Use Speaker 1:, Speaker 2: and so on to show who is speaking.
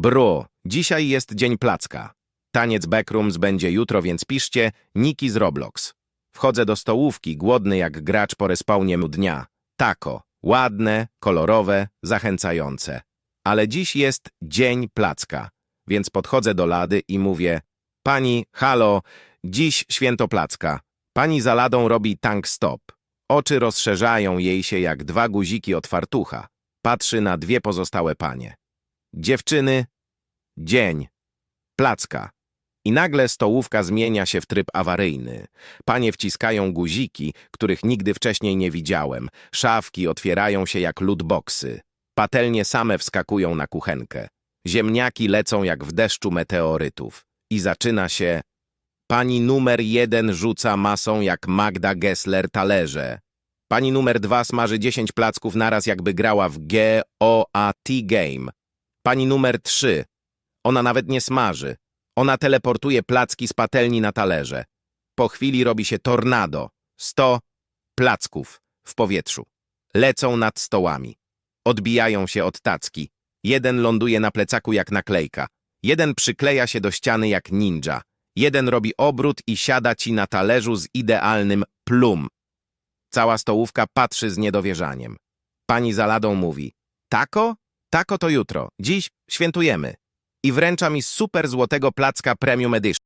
Speaker 1: Bru, dzisiaj jest dzień placka. Taniec Backrooms będzie jutro, więc piszcie Niki z Roblox. Wchodzę do stołówki, głodny jak gracz po respawnie dnia. Tako, ładne, kolorowe, zachęcające. Ale dziś jest dzień placka, więc podchodzę do lady i mówię Pani, halo, dziś święto placka. Pani za ladą robi tank stop. Oczy rozszerzają jej się jak dwa guziki od fartucha. Patrzy na dwie pozostałe panie. Dziewczyny, dzień, placka. I nagle stołówka zmienia się w tryb awaryjny. Panie wciskają guziki, których nigdy wcześniej nie widziałem. Szafki otwierają się jak lootboxy. Patelnie same wskakują na kuchenkę. Ziemniaki lecą jak w deszczu meteorytów. I zaczyna się... Pani numer jeden rzuca masą jak Magda Gessler talerze. Pani numer dwa smaży 10 placków naraz jakby grała w G-O-A-T game. Pani numer trzy. Ona nawet nie smaży. Ona teleportuje placki z patelni na talerze. Po chwili robi się tornado. Sto placków w powietrzu. Lecą nad stołami. Odbijają się od tacki. Jeden ląduje na plecaku jak naklejka. Jeden przykleja się do ściany jak ninja. Jeden robi obrót i siada ci na talerzu z idealnym plum. Cała stołówka patrzy z niedowierzaniem. Pani za ladą mówi: Tako? Tako to jutro. Dziś świętujemy. I wręcza mi super złotego placka Premium Edition.